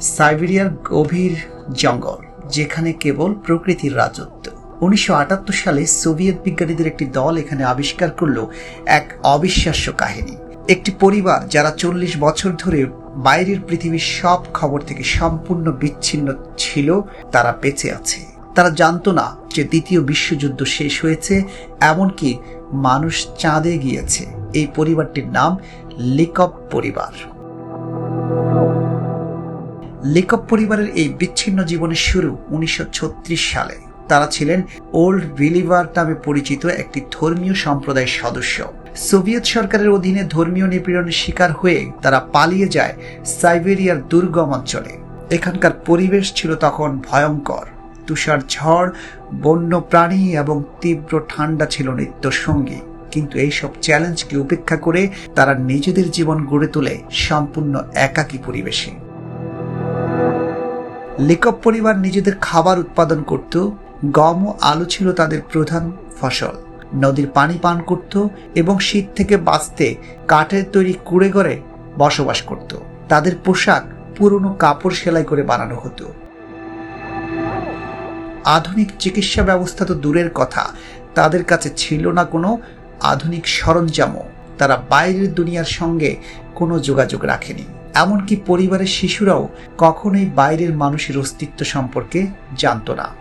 সাইবেরিয়ার গভীর জঙ্গল, যেখানে কেবল প্রকৃতির রাজত্ব। উনিশশো আটাত্তর সালে সোভিয়েত বিজ্ঞানীদের একটি দল এখানে আবিষ্কার করল এক অবিশ্বাস্য কাহিনী। একটি পরিবার যারা চল্লিশ বছর ধরে বাইরের পৃথিবীর সব খবর থেকে সম্পূর্ণ বিচ্ছিন্ন ছিল, তারা বেঁচে আছে। তারা জানতো না যে দ্বিতীয় বিশ্বযুদ্ধ শেষ হয়েছে, এমনকি মানুষ চাঁদে গিয়েছে। এই পরিবারটির নাম লিকপ পরিবার। লিকপ পরিবারের এই বিচ্ছিন্ন জীবনের শুরু উনিশশো ছত্রিশ সালে। তারা ছিলেন ওল্ড বিলিভার নামে পরিচিত একটি ধর্মীয় সম্প্রদায়ের সদস্য। সোভিয়েত সরকারের অধীনে ধর্মীয় নিপীড়নের শিকার হয়ে তারা পালিয়ে যায় সাইবেরিয়ার দুর্গম অঞ্চলে। এখানকার পরিবেশ ছিল তখন ভয়ঙ্কর। তুষার ঝড়, বন্য প্রাণী এবং তীব্র ঠান্ডা ছিল নিত্য সঙ্গী কিন্তু এইসব চ্যালেঞ্জকে উপেক্ষা করে তারা নিজেদের জীবন গড়ে তোলে সম্পূর্ণ একাকী পরিবেশে। লিকপ পরিবার নিজেদের খাবার উৎপাদন করত, গম ও আলু ছিল তাদের প্রধান ফসল। নদীর পানি পান করত এবং শীত থেকে বাঁচতে কাঠের তৈরি কুড়ে ঘরে বসবাস করত। তাদের পোশাক পুরনো কাপড় সেলাই করে বানানো হতো। আধুনিক চিকিৎসা ব্যবস্থা তো দূরের কথা, তাদের কাছে ছিল না কোনো আধুনিক সরঞ্জামও। তারা বাইরের দুনিয়ার সঙ্গে কোনো যোগাযোগ রাখেনি। এমনকি পরিবারের শিশুরাও কখনোই বাইরের মানুষের অস্তিত্ব সম্পর্কে জানতো না।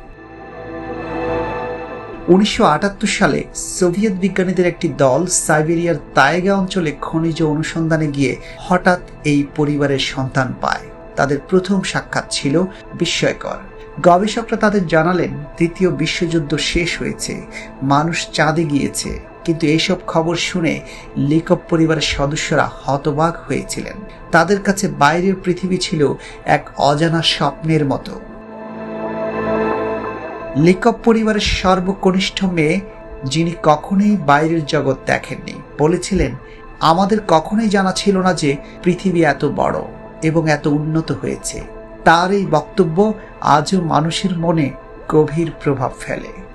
উনিশশো আটাত্তর সালে সোভিয়েত বিজ্ঞানীদের একটি দল সাইবেরিয়ার তাইগা অঞ্চলে খনিজ অনুসন্ধানে গিয়ে হঠাৎ এই পরিবারের সন্তান পায়। তাদের প্রথম সাক্ষাৎ ছিল বিস্ময়কর। গবেষকরা তাদের জানালেন, দ্বিতীয় বিশ্বযুদ্ধ শেষ হয়েছে, মানুষ চাঁদে গিয়েছে। কিন্তু এইসব খবর শুনে লিকপ পরিবারের সদস্যরা হতবাক হয়েছিলেন। তাদের কাছে বাইরের পৃথিবী ছিল এক অজানা স্বপ্নের মতো। লিকপ পরিবারের সর্বকনিষ্ঠ মেয়ে, যিনি কখনোই বাইরের জগৎ দেখেননি, বলেছিলেন, আমাদের কখনোই জানা ছিল না যে পৃথিবী এত বড় এবং এত উন্নত হয়েছে। তার এই বক্তব্য আজও মানুষের মনে গভীর প্রভাব ফেলে।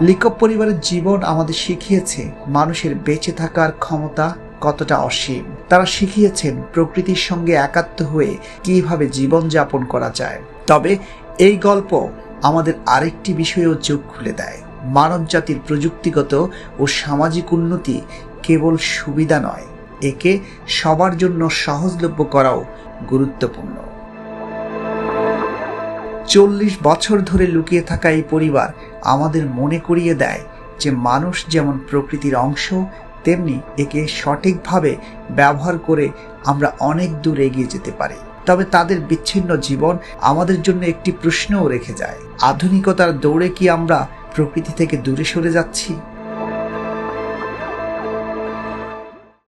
লিকপ পরিবারের জীবন আমাদের শিখিয়েছে মানুষের বেঁচে থাকার ক্ষমতা কতটা অসীম। তারা শিখিয়েছেন প্রকৃতির সঙ্গে একাত্ম হয়ে কীভাবে জীবন যাপন করা যায়। তবে এই গল্প আমাদের আরেকটি বিষয়েও চোখ খুলে দেয়। মানব জাতির প্রযুক্তিগত ও সামাজিক উন্নতি কেবল সুবিধা নয়, একে সবার জন্য সহজলভ্য করাও গুরুত্বপূর্ণ। চল্লিশ বছর ধরে লুকিয়ে থাকা এই পরিবার আমাদের মনে করিয়ে দেয় যে মানুষ যেমন প্রকৃতির অংশ, তেমনি একে সঠিকভাবে ব্যবহার করে আমরা অনেক দূর এগিয়ে যেতে পারি। তবে তাদের বিচ্ছিন্ন জীবন আমাদের জন্য একটি প্রশ্নও রেখে যায়। আধুনিকতার দৌড়ে কি আমরা প্রকৃতি থেকে দূরে সরে যাচ্ছি?